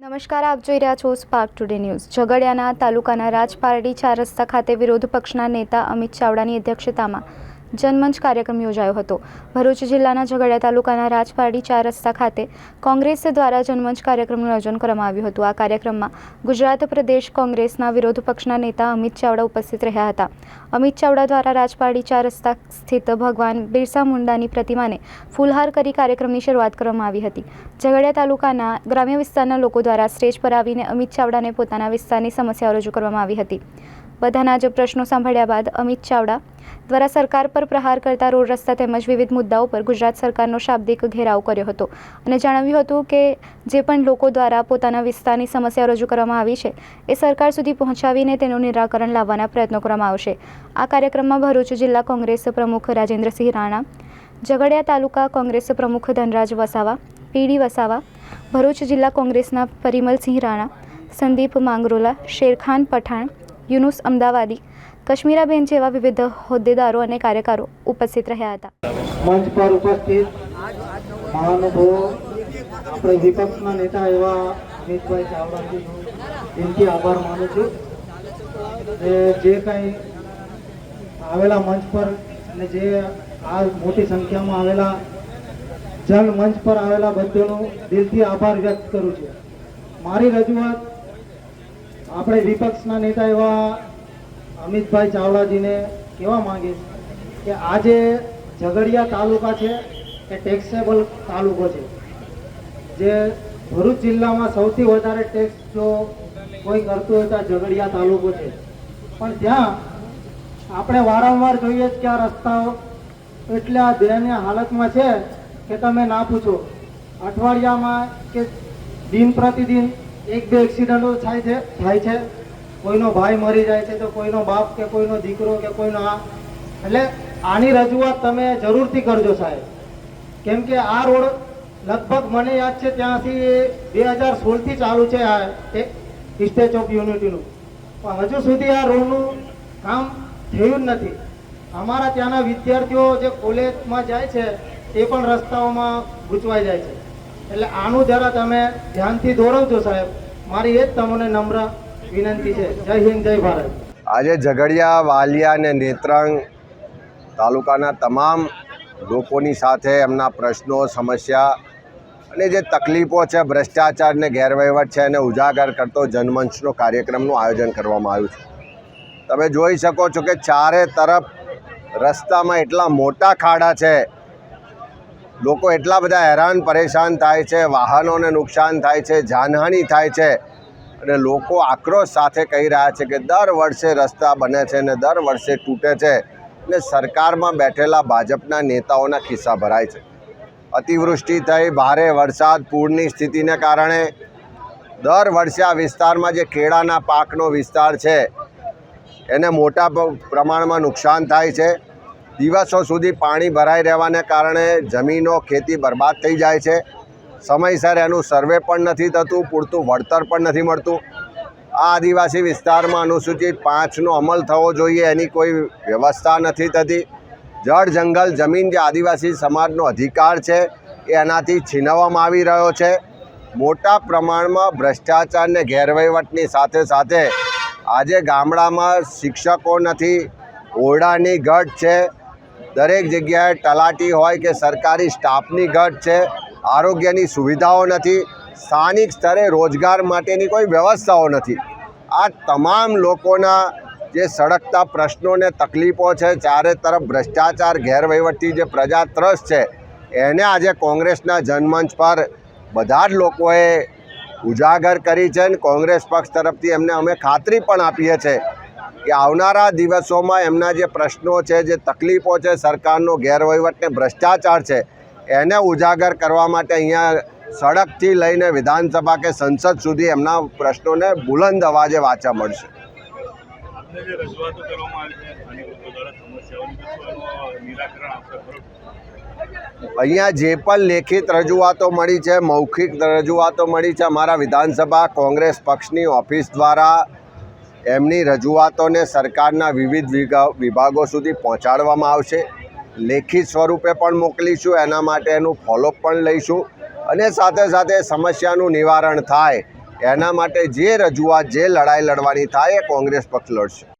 નમસ્કાર, આપ જોઈ રહ્યા છો સ્પાર્ક ટુડે ન્યૂઝ ઝઘડિયાના તાલુકાના રાજપારડી ચાર રસ્તા ખાતે વિરોધ પક્ષના નેતા અમિત ચાવડાની અધ્યક્ષતામાં જનમંચ કાર્યક્રમ યોજાયો હતો. ભરૂચ જિલ્લાના ઝઘડિયા તાલુકાના રાજપારડી ચાર રસ્તા ખાતે કોંગ્રેસ દ્વારા જનમંચ કાર્યક્રમનું આયોજન કરવામાં આવ્યું હતું. આ કાર્યક્રમમાં ગુજરાત પ્રદેશ કોંગ્રેસના વિરોધ પક્ષના નેતા અમિત ચાવડા ઉપસ્થિત રહ્યા હતા. અમિત ચાવડા દ્વારા રાજપારડી ચાર રસ્તા સ્થિત ભગવાન બિરસા મુંડાની પ્રતિમાને ફૂલહાર કરી કાર્યક્રમની શરૂઆત કરવામાં આવી હતી. ઝઘડિયા તાલુકાના ગ્રામ્ય વિસ્તારના લોકો દ્વારા સ્ટેજ પર આવીને અમિત ચાવડાને પોતાના વિસ્તારની સમસ્યાઓ રજૂ કરવામાં આવી હતી. બધાના જ પ્રશ્નો સાંભળ્યા બાદ અમિત ચાવડા દ્વારા સરકાર પર પ્રહાર કરતા રોડ રસ્તા તેમજ વિવિધ મુદ્દાઓ પર ગુજરાત સરકારનો શાબ્દિક ઘેરાવ કર્યો હતો. અને જણાવ્યું હતું કે, જે પણ લોકો દ્વારા પોતાના વિસ્તારની સમસ્યાઓ રજૂ કરવામાં આવી છે, એ સરકાર સુધી પહોંચાવીને તેનું નિરાકરણ લાવવાના પ્રયત્નો કરવામાં આવશે. આ કાર્યક્રમમાં ભરૂચ જિલ્લા કોંગ્રેસ પ્રમુખ રાજેન્દ્રસિંહ રાણા, ઝઘડિયા તાલુકા કોંગ્રેસ પ્રમુખ ધનરાજ વસાવા, પીડી વસાવા, ભરૂચ જિલ્લા કોંગ્રેસના પરિમલસિંહ રાણા, સંદીપ માંગરોલા, શેરખાન પઠાણ યુનુસ અમદાવાદી. કશ્મીરાબેન જેવા વિવિધ હોદ્દેદારો અને કાર્યકરો ઉપસ્થિત રહ્યા હતા. મંચ પર ઉપસ્થિત મહાનુભાવો, આપણે વિપક્ષના નેતા એવા અમિતભાઈ ચાવડાજી આભાર માનું છું. જે કંઈ આવેલા મંચ પર અને જે આ મોટી સંખ્યામાં આવેલા જન મંચ પર આવેલા બધાનો દિલથી આભાર વ્યક્ત કરું છું. મારી રજૂઆત આપણે વિપક્ષના નેતા એવા અમિતભાઈ ચાવડાજીને કહેવા માંગીશ કે આજે ઝઘડિયા તાલુકા છે એ ટેક્સેબલ તાલુકો છે. જે ભરૂચ જિલ્લામાં સૌથી વધારે ટેક્સ જો કોઈ કરતું હોય તો ઝઘડિયા તાલુકો છે. પણ ત્યાં આપણે વારંવાર જોઈએ કે આ રસ્તાઓ એટલા દયનીય હાલતમાં છે કે તમે ના પૂછો. અઠવાડિયામાં કે દિન પ્રતિદિન એક બે એક્સિડન્ટો થાય છે થાય છે. કોઈનો ભાઈ મરી જાય છે તો કોઈનો બાપ કે કોઈનો દીકરો કે કોઈનો આ. એટલે આની રજૂઆત તમે જરૂરથી કરજો સાહેબ. કેમ કે આ રોડ લગભગ મને યાદ છે ત્યાંથી બે હજાર સોળથી ચાલુ છે આ સ્ટેચ્યુ ઓફ યુનિટીનું પણ હજુ સુધી આ રોડનું કામ થયું જ નથી. અમારા ત્યાંના વિદ્યાર્થીઓ જે કોલેજમાં જાય છે, તે પણ રસ્તાઓમાં ગૂંચવાઈ જાય છે. એટલે આનું જરા તમે ધ્યાનથી દોરવજો સાહેબ. મારી એ જ તમને નમ્ર વિનંતી છે. જય હિન્દ, જય ભારત. આજે ઝઘડિયા, વાલિયા અને નેત્રંગ તાલુકાના તમામ લોકોની સાથે એમના પ્રશ્નો, સમસ્યા અને જે તકલીફો છે, ભ્રષ્ટાચાર ને ગેરવહીવટ છે, એને ઉજાગર કરતો જનમંચનો કાર્યક્રમનું આયોજન કરવામાં આવ્યું છે. તમે જોઈ શકો છો કે ચારે તરફ રસ્તામાં એટલા મોટા ખાડા છે લોકો એટલા બધા હેરાન પરેશાન થાય છે, વાહનોને નુકસાન થાય છે, જાનહાનિ થાય છે અને લોકો આક્રોશ સાથે કહી રહ્યા છે કે દર વર્ષે રસ્તા બને છે ને દર વર્ષે તૂટે છે ને સરકારમાં બેઠેલા ભાજપના નેતાઓના ખિસ્સા ભરાય છે. અતિવૃષ્ટિ થઈ, ભારે વરસાદ, પૂરની સ્થિતિને કારણે દર વર્ષે આ વિસ્તારમાં જે કેળાના પાકનો વિસ્તાર છે, એને મોટા પ્રમાણમાં નુકસાન થાય છે. દિવસો સુધી પાણી ભરાઈ રહેવાને કારણે જમીનો, ખેતી બરબાદ થઈ જાય છે. સમયસર એનું સર્વે પણ નથી થતું, પૂરતું વળતર પણ નથી મળતું. આ આદિવાસી વિસ્તારમાં અનુસૂચિત પાંચનો અમલ થવો જોઈએ, એની કોઈ વ્યવસ્થા નથી થતી. જળ, જંગલ, જમીન જે આદિવાસી સમાજનો અધિકાર છે, એ એનાથી છીનવવામાં આવી રહ્યો છે. મોટા પ્રમાણમાં ભ્રષ્ટાચાર ને ગેરવહીવટની સાથે સાથે આજે ગામડામાં શિક્ષકો નથી, ઓરડાની ઘટ છે દરેક જગ્યાએ તલાટી હોય કે સરકારી સ્ટાફની ઘટ છે, આરોગ્યની સુવિધાઓ નથી, સ્થાનિક સ્તરે રોજગાર માટેની કોઈ વ્યવસ્થાઓ નથી. આ તમામ લોકોના જે સળગતા પ્રશ્નોને તકલીફો છે, ચારે તરફ ભ્રષ્ટાચાર ગેરવહીવટથી જે પ્રજા ત્રસ્ત છે, એને આજે કોંગ્રેસના જનમંચ પર બધા જ લોકોએ ઉજાગર કરી છે અને કોંગ્રેસ પક્ષ તરફથી એમને અમે ખાતરી પણ આપીએ છીએ કે આવનારા દિવસોમાં એમના જે પ્રશ્નો છે જે તકલીફો છે સરકારનો ગેરવહીવટ ને ભ્રષ્ટાચાર છે એને ઉજાગર કરવા માટે અહીંયા સડકથી લઈને વિધાનસભા કે સંસદ સુધી એમના પ્રશ્નોને બુલંદ અવાજે વાંચા મળશે. અહીંયા જે પણ લેખિત રજૂઆતો મળી છે મૌખિક રજૂઆતો મળી છે અમારા વિધાનસભા કોંગ્રેસ પક્ષની ઓફિસ દ્વારા એમની રજૂઆતોને સરકારના વિવિધ વિભાગો સુધી પહોંચાડવામાં આવશે. લેખિત સ્વરૂપે પણ મોકલીશું, એના માટે એનું ફોલોઅપ પણ લઈશું અને સાથે સાથે સમસ્યાનું નિવારણ થાય. એના માટે જે રજૂઆત, જે લડાઈ લડવાની થાય એ કોંગ્રેસ પક્ષ લડશે.